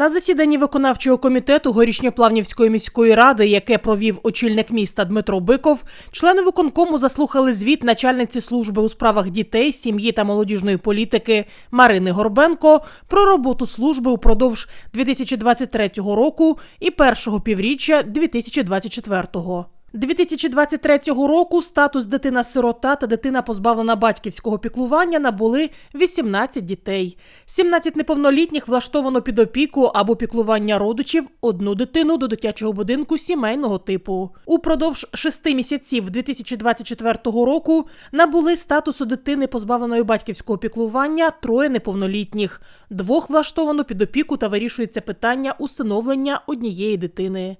На засіданні виконавчого комітету Горішньоплавнівської міської ради, яке провів очільник міста Дмитро Биков, члени виконкому заслухали звіт начальниці служби у справах дітей, сім'ї та молодіжної політики Марини Горбенко про роботу служби упродовж 2023 року і першого півріччя 2024 року. 2023 року статус дитина-сирота та дитина позбавлена батьківського піклування набули 18 дітей. 17 неповнолітніх влаштовано під опіку або піклування родичів одну дитину до дитячого будинку сімейного типу. Упродовж шести місяців 2024 року набули статусу дитини позбавленої батьківського піклування троє неповнолітніх. Двох влаштовано під опіку та вирішується питання усиновлення однієї дитини.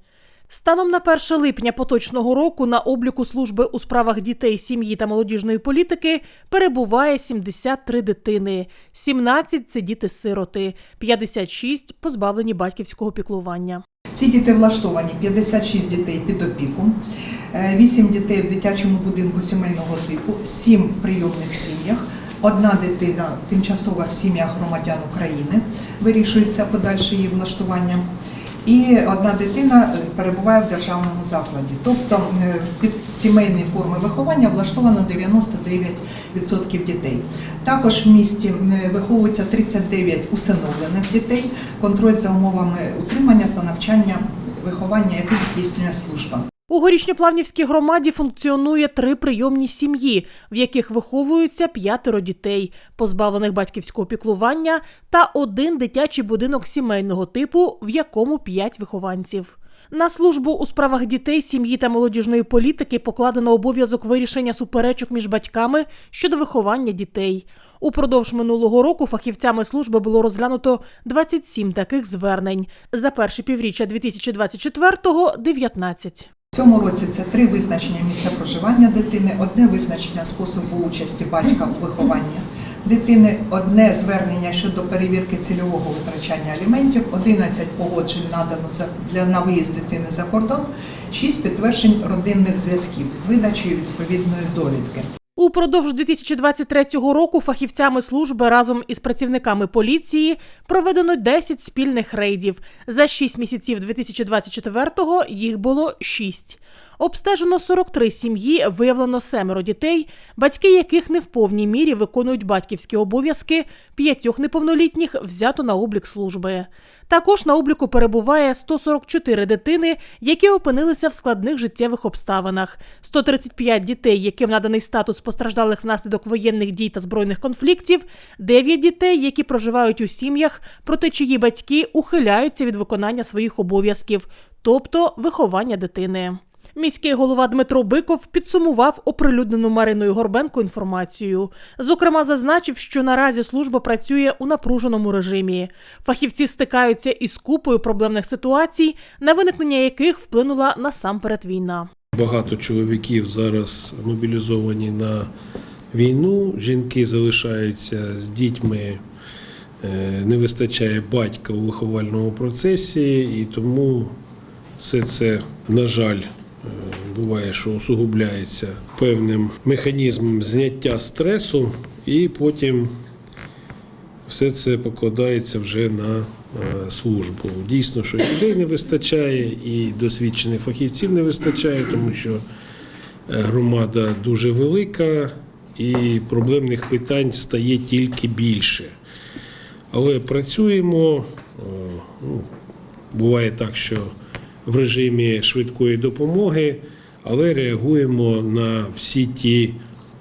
Станом на 1 липня поточного року на обліку служби у справах дітей, сім'ї та молодіжної політики перебуває 73 дитини, 17 – це діти-сироти, 56 – позбавлені батьківського піклування. Ці діти влаштовані 56 дітей під опіку, 8 дітей в дитячому будинку сімейного типу, 7 в прийомних сім'ях. Одна дитина тимчасова в сім'ях громадян України вирішується подальше її влаштування. І одна дитина перебуває в державному закладі. Тобто е, під сімейні форми виховання влаштовано 99% дітей. Також в місті е, виховується 39 усиновлених дітей, контроль за умовами утримання та навчання виховання, яких здійснює служба. У Горішньоплавнівській громаді функціонує три прийомні сім'ї, в яких виховуються п'ятеро дітей, позбавлених батьківського піклування, та один дитячий будинок сімейного типу, в якому п'ять вихованців. На службу у справах дітей, сім'ї та молодіжної політики покладено обов'язок вирішення суперечок між батьками щодо виховання дітей. Упродовж минулого року фахівцями служби було розглянуто 27 таких звернень. За перше півріччя 2024-го – 19. Цьому році це три визначення місця проживання дитини, одне визначення способу участі батька в вихованні дитини, одне звернення щодо перевірки цільового витрачання аліментів, 11 погоджень надано для на виїзд дитини за кордон, 6 підтверджень родинних зв'язків з видачею відповідної довідки. Упродовж 2023 року фахівцями служби разом із працівниками поліції проведено 10 спільних рейдів. За 6 місяців 2024-го їх було 6. Обстежено 43 сім'ї, виявлено семеро дітей, батьки яких не в повній мірі виконують батьківські обов'язки, п'ятьох неповнолітніх взято на облік служби. Також на обліку перебуває 144 дитини, які опинилися в складних життєвих обставинах, 135 дітей, яким наданий статус постраждалих внаслідок воєнних дій та збройних конфліктів, 9 дітей, які проживають у сім'ях, проти чиї батьки ухиляються від виконання своїх обов'язків, тобто виховання дитини. Міський голова Дмитро Биков підсумував оприлюднену Мариною Горбенко інформацію. Зокрема, зазначив, що наразі служба працює у напруженому режимі. Фахівці стикаються із купою проблемних ситуацій, на виникнення яких вплинула насамперед війна. Багато чоловіків зараз мобілізовані на війну. Жінки залишаються з дітьми, е, не вистачає батька у виховальному процесі, і тому все це, на жаль, буває, що усугубляється певним механізмом зняття стресу, і потім все це покладається вже на е, службу. Дійсно, що людей не вистачає, і досвідчених фахівців не вистачає, тому що е, громада дуже велика і проблемних питань стає тільки більше. Але працюємо. е, ну, Буває так, що в режимі швидкої допомоги, але реагуємо на всі ті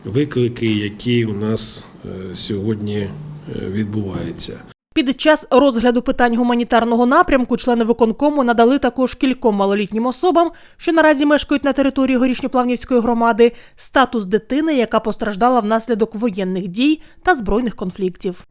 виклики, які у нас е, сьогодні е, відбуваються. Під час розгляду питань гуманітарного напрямку члени виконкому надали також кільком малолітнім особам, що наразі мешкають на території Горішньоплавнівської громади, статус дитини, яка постраждала внаслідок воєнних дій та збройних конфліктів.